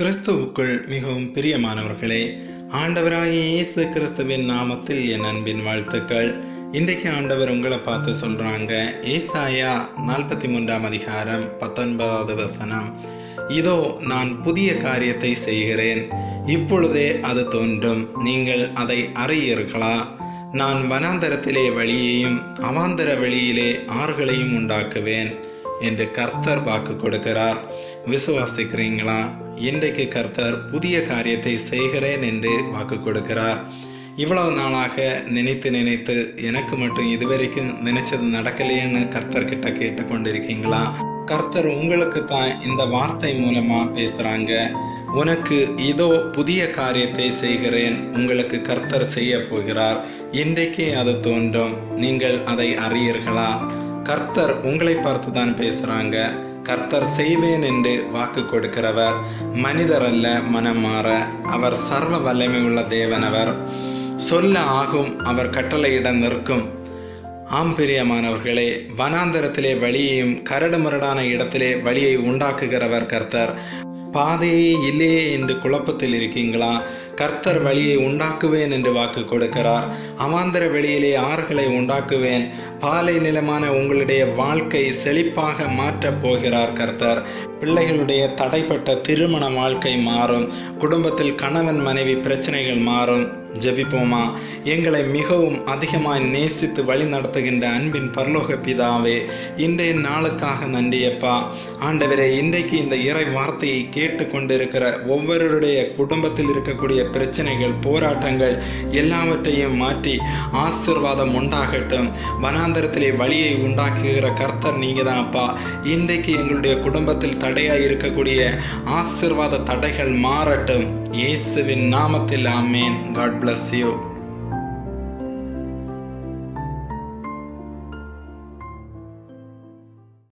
கிறிஸ்துவுக்குள் மிகவும் பிரியமானவர்களே ஆண்டவராகிய இயேசு கிறிஸ்துவின் நாமத்தில் என் அன்பின் வாழ்த்துக்கள். இன்றைக்கு ஆண்டவர் உங்களை பார்த்து சொல்றாங்க ஏசாயா நாற்பத்தி மூன்றாம் அதிகாரம் பத்தொன்பதாவது வசனம். இதோ நான் புதிய காரியத்தை செய்கிறேன் இப்பொழுதே அது தோன்றும் நீங்கள் அதை அறியீர்களா? நான் வனாந்தரத்திலே வழியையும் அவாந்தர வழியிலே ஆறுகளையும் உண்டாக்குவேன். என்று கர்த்தர் வாக்கு கொடுக்கிறார். விசுவாசிக்கிறீங்களா? இன்றைக்கு கர்த்தர் புதிய காரியத்தை செய்கிறேன் என்று வாக்கு கொடுக்கிறார். இவ்வளவு நாளாக நினைத்து நினைத்து எனக்கு மட்டும் இதுவரைக்கும் நினைச்சது நடக்கலையேன்னு கர்த்தர் கிட்ட கொண்டிருக்கீங்களா கர்த்தர் உங்களுக்கு தான் இந்த வார்த்தை மூலமா பேசுறாங்க. உனக்கு இதோ புதிய காரியத்தை செய்கிறேன். உங்களுக்கு கர்த்தர் செய்ய போகிறார். இன்றைக்கே அது தோன்றும். நீங்கள் அதை அறியீர்களா? கர்த்தர் உங்களை பார்த்து தான் பேசுறாங்க. கர்த்தர் செய்வேன் என்று வாக்கு கொடுக்கிறவர். மனிதர் அல்ல மனம் மாற. அவர் சர்வ வல்லமை உள்ள தேவனவர். சொல்ல ஆகும் அவர் கட்டளையிட நிற்கும். ஆம் பிரியமானவர்களே வனாந்தரத்திலே வழியையும் கரடுமுரடான இடத்திலே வழியை உண்டாக்குகிறவர் கர்த்தர். பாதையே இல்லையே என்று குழப்பத்தில் இருக்கீங்களா? கர்த்தர் வழியை உண்டாக்குவேன் என்று வாக்கு கொடுக்கிறார். அவாந்தர வெளியிலே ஆறுகளை உண்டாக்குவேன். பாலை நிலமான உங்களுடைய வாழ்க்கை செழிப்பாக மாற்றப் போகிறார் கர்த்தர். பிள்ளைகளுடைய தடைப்பட்ட திருமண வாழ்க்கை மாறும். குடும்பத்தில் கணவன் மனைவி பிரச்சனைகள் மாறும். ஜெபிப்போமா? எங்களை மிகவும் அதிகமாய் நேசித்து வழி நடத்துகின்ற அன்பின் பரலோக பிதாவே இன்றைய நாளுக்காக நன்றியப்பா. ஆண்டவரே இன்றைக்கு இந்த இறை வார்த்தையை கேட்டு கொண்டிருக்கிற ஒவ்வொருடைய குடும்பத்தில் இருக்கக்கூடிய பிரச்சனைகள் போராட்டங்கள் எல்லாவற்றையும் மாற்றி ஆசிர்வாதம் உண்டாகட்டும். வனாந்தரத்திலே வழியை உண்டாக்குகிற கர்த்தர் நீங்கள் தான் அப்பா இன்றைக்கு எங்களுடைய குடும்பத்தில் தடையாக இருக்கக்கூடிய ஆசிர்வாத தடைகள் மாறட்டும். இயேசுவின் நாமத்தில் ஆமேன். God bless you